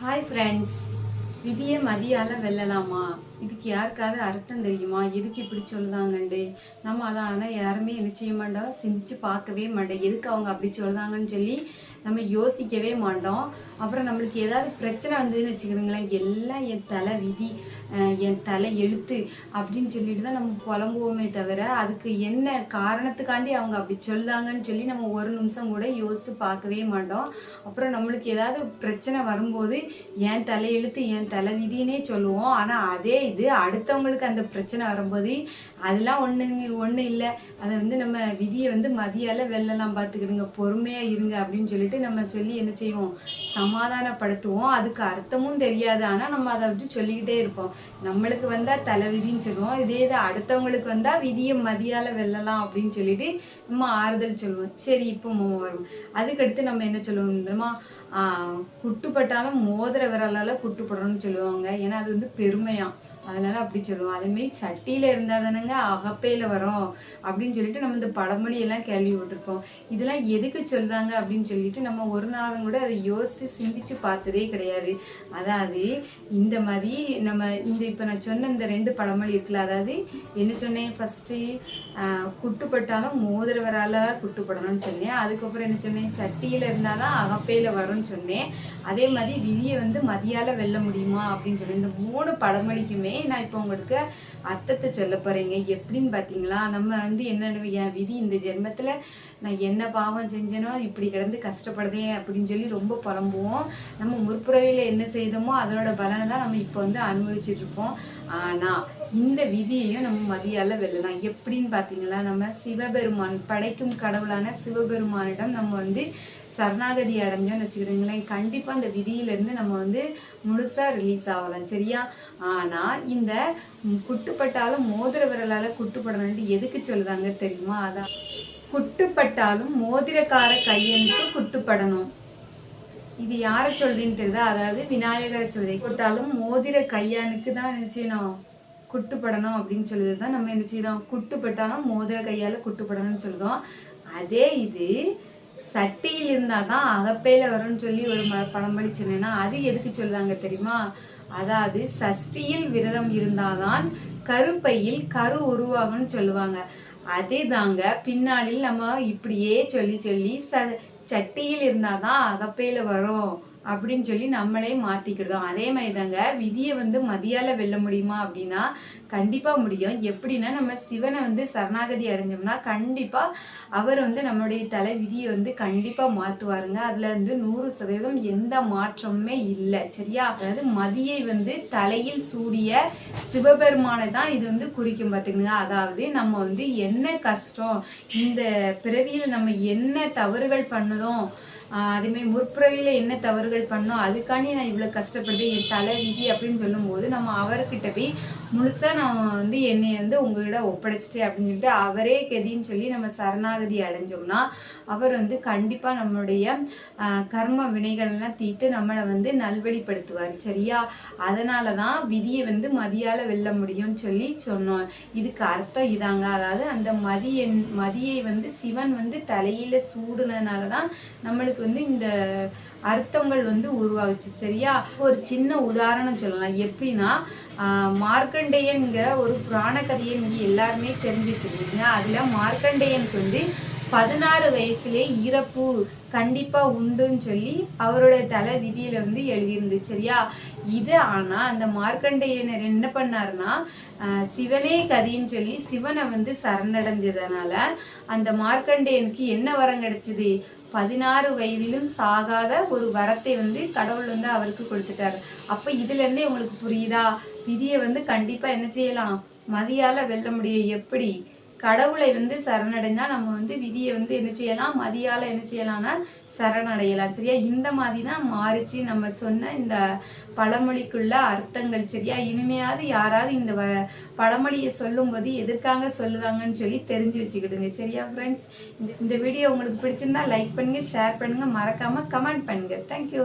Hi friends விதியை மதியால வெல்லலாமா? இதுக்கு யாருக்காவது அர்த்தம் தெரியுமா? எதுக்கு இப்படி சொல்லுதாங்கண்டு நம்ம அதை ஆனால் யாருமே என்ன செய்ய மாட்டோம். சிந்திச்சு பார்க்கவே மாட்டோம். எதுக்கு அவங்க அப்படி சொல்லுதாங்கன்னு சொல்லி நம்ம யோசிக்கவே மாட்டோம். அப்புறம் நம்மளுக்கு ஏதாவது பிரச்சனை வந்ததுன்னு வச்சுக்கிறோங்களேன் எல்லாம் என் தலை விதி என் தலை எழுத்து அப்படின்னு சொல்லிட்டு தான் நம்ம புலம்புவோமே தவிர அதுக்கு என்ன காரணத்துக்காண்டி அவங்க அப்படி சொல்லுதாங்கன்னு சொல்லி நம்ம ஒரு நிமிஷம் கூட யோசிச்சு பார்க்கவே மாட்டோம். அப்புறம் நம்மளுக்கு ஏதாவது பிரச்சனை வரும்போது என் தலை எழுத்து என் தலை விதினே சொல்லுவோம். ஆனால் அதே இது அடுத்தவங்களுக்கு அந்த பிரச்சனை வரும்போது அதெல்லாம் ஒன்றுங்க ஒன்றும் இல்லை. அதை வந்து நம்ம விதியை வந்து மதியால வெள்ளலாம் பார்த்துக்கிடுங்க பொறுமையாக இருங்க அப்படின்னு சொல்லிட்டு நம்ம சொல்லி என்ன செய்வோம்? சமாதானப்படுத்துவோம். அதுக்கு அர்த்தமும் தெரியாது. ஆனால் நம்ம அதை வந்து சொல்லிக்கிட்டே இருப்போம். நம்மளுக்கு வந்தால் தலை விதின்னு சொல்லுவோம். இதே இது அடுத்தவங்களுக்கு வந்தால் விதியை மதியால வெல்லலாம் அப்படின்னு சொல்லிட்டு நம்ம ஆறுதல் சொல்லுவோம். சரி இப்போ மோ- வரும். அதுக்கடுத்து நம்ம என்ன சொல்லுவோம் தெரியுமா? ஆஹ் குட்டுப்பட்டாலும் மோதிர விரலால குட்டுப்படணும்னு சொல்லுவாங்க. ஏன்னா அது வந்து பெருமையாக அதனால அப்படி சொல்லுவோம். அதேமாரி சட்டியில் சட்டியில இருந்தா தானங்க அகப்பையில வரும் அப்படின்னு சொல்லிட்டு நம்ம இந்த பழமொழி எல்லாம் கேள்விப்பட்டிருப்போம். இதெல்லாம் எதுக்கு சொல்றாங்க அப்படின்னு சொல்லிட்டு நம்ம ஒரு நாளும் கூட அதை யோசிச்சு சிந்திச்சு பார்த்ததே கிடையாது. அதாவது இந்த மாதிரி நம்ம இந்த இப்ப நான் சொன்ன இந்த ரெண்டு பழமொழி இருக்குல்ல அதாவது என்ன சொன்னேன்? ஃபர்ஸ்ட் குட்டுப்பட்டாலும் மோதிரவரால் குட்டுப்படணும்னு சொன்னேன். அதுக்கப்புறம் என்ன சொன்னேன்? சட்டியில இருந்தாதான் அகப்பையில வரும்னு சொன்னேன். அதே மாதிரி விதியை வந்து மதியால வெல்ல முடியுமா அப்படின்னு சொல்லி இந்த மூணு பழமொழிக்குமே நான் இப்போ உங்களுக்கு அர்த்தத்தை சொல்ல போறேங்க? எப்படின்னு பார்த்தீங்களா நம்ம வந்து என்ன என் விதி இந்த ஜென்மத்தில் நான் என்ன பாவம் செஞ்சேனோ இப்படி கிடந்து கஷ்டப்படுதே அப்படின்னு சொல்லி ரொம்ப புலம்புவோம். நம்ம முற்புறவையில் என்ன செய்தோமோ அதனோட பலனை தான் நம்ம இப்போ வந்து அனுபவிச்சுட்டு இருப்போம். ஆனால் இந்த விதியையும் நம்ம மதியால வெல்லலாம் எப்படின்னு பார்த்தீங்களா? நம்ம சிவபெருமான் படைக்கும் கடவுளான சிவபெருமானிடம் நம்ம வந்து சரணாகதி அடைஞ்சோம்னு வச்சுக்கிறீங்களேன் கண்டிப்பா அந்த விதியிலேருந்து நம்ம வந்து முழுசா ரிலீஸ் ஆகலாம். சரியா? ஆனா இந்த குட்டுப்பட்டாலும் மோதிர விரலால குட்டுப்படணும்ட்டு எதுக்கு சொல்லுதாங்க தெரியுமா? அதான். குட்டுப்பட்டாலும் மோதிரக்கார கையனுக்கு குட்டுப்படணும். இது யாரை சொல்றீன்னு தெரியுதா? அதாவது விநாயகரை சொல்லுது குட்டாலும் மோதிர கையானுக்கு தான் என்ன குட்டுப்படணும் அப்படின்னு சொல்லுது தான் நம்ம என்ன செய்தோம் குட்டுப்பட்டாலும் மோதிர கையால் குட்டுப்படணும்னு சொல்லுதோம் அதே இது சட்டியில் இருந்தால் தான் அகப்பையில் வரும்னு சொல்லி ஒரு ம- பழமொழி சொன்னேன்னா அது எதுக்கு சொல்லுவாங்க தெரியுமா? அதாவது சஷ்டியில் விரதம் இருந்தாதான் கருப்பையில் கரு உருவாகும்னு சொல்லுவாங்க. அதே தாங்க பின்னாளில் நம்ம இப்படியே சொல்லி சொல்லி ச சட்டியில் இருந்தாதான் அகப்பையில் வரும். அப்படின்னு சொல்லி நம்மளே மாத்திக்கிடுதோம் அதே மாதிரி தாங்க விதியை வந்து மதியால வெல்ல முடியுமா அப்படின்னா கண்டிப்பா முடியும். எப்படின்னா நம்ம சிவனை வந்து சரணாகதி அடைஞ்சோம்னா கண்டிப்பா அவர் வந்து நம்மளுடைய தலை விதியை வந்து கண்டிப்பா மாத்துவாருங்க. அதுல வந்து நூறு சதவீதம் எந்த மாற்றமுமே இல்லை. சரியா? அதாவது மதியை வந்து தலையில் சூடிய சிவபெருமானை தான் இது வந்து குறிக்கும் பார்த்துக்கணுங்க அதாவது நம்ம வந்து என்ன கஷ்டம் இந்த பிறவியில் நம்ம என்ன தவறுகள் பண்ணதோம் ஆஹ் அதே என்ன தவறுகள் பண்ணோம் அதுக்காண்டி நான் இவ்வளோ கஷ்டப்படுது என் தலை விதி அப்படின்னு சொல்லும்போது நம்ம அவர்கிட்ட போய் முழுசாக நான் வந்து என்னை வந்து உங்ககிட்ட ஒப்படைச்சிட்டேன் அப்படின்னு சொல்லிட்டு அவரே கதின்னு சொல்லி நம்ம சரணாகதி அடைஞ்சோம்னா அவர் வந்து கண்டிப்பாக நம்மளுடைய கர்ம வினைகள்லாம் தீர்த்து நம்மளை வந்து நல்வழிப்படுத்துவார். சரியா? அதனால தான் விதியை வந்து மதியால் வெல்ல முடியும்னு சொல்லி சொன்னோம். இதுக்கு அர்த்தம் இதாங்க. அதாவது அந்த மதிய மதியை வந்து சிவன் வந்து தலையில் சூடுனதுனால தான் நம்மளுக்கு வந்து இந்த அர்த்தங்கள் வந்து உருவாகுச்சு. சரியா? ஒரு சின்ன உதாரணம் சொல்லலாம். எப்படின்னா ஆஹ் மார்க்கண்டேயன்கிற ஒரு புராண கதையை நீங்க எல்லாருமே தெரிஞ்சு அதுல மார்க்கண்டேயனுக்கு வந்து பதினாறு வயசுலே இறப்பு கண்டிப்பா உண்டுன்னு சொல்லி அவரோட தலை விதியில வந்து எழுதியிருந்து சரியா? இது ஆனா அந்த மார்க்கண்டேயனர் என்ன பண்ணாருன்னா ஆஹ் சிவனே கதின்னு சொல்லி சிவனை வந்து சரணடைஞ்சதுனால அந்த மார்க்கண்டேயனுக்கு என்ன வரம் கிடைச்சது? பதினாறு வயதிலும் சாகாத ஒரு வரத்தை வந்து கடவுள் வந்து அவருக்கு கொடுத்துட்டாரு. அப்ப இதுல இருந்தே உங்களுக்கு புரியுதா? விதியை வந்து கண்டிப்பா என்ன செய்யலாம்? மதியால வெல்ல முடியும் எப்படி? கடவுளை வந்து சரணடைந்தா நம்ம வந்து விதியை வந்து என்ன செய்யலாம்? மதியால என்ன செய்யலாம்னா சரணடையலாம் சரியா? இந்த மாதிரி தான் மாறிச்சு. நம்ம சொன்ன இந்த பழமொழிக்குள்ள அர்த்தங்கள் சரியா? இனிமையாவது யாராவது இந்த வ- பழமொழியை சொல்லும்போது எதற்காக சொல்லுதாங்கன்னு சொல்லி தெரிஞ்சு வச்சுக்கிடுங்க சரியா ஃப்ரெண்ட்ஸ் இந்த இந்த வீடியோ உங்களுக்கு பிடிச்சிருந்தா லைக் பண்ணுங்க ஷேர் பண்ணுங்க. மறக்காம கமெண்ட் பண்ணுங்க. தேங்க்யூ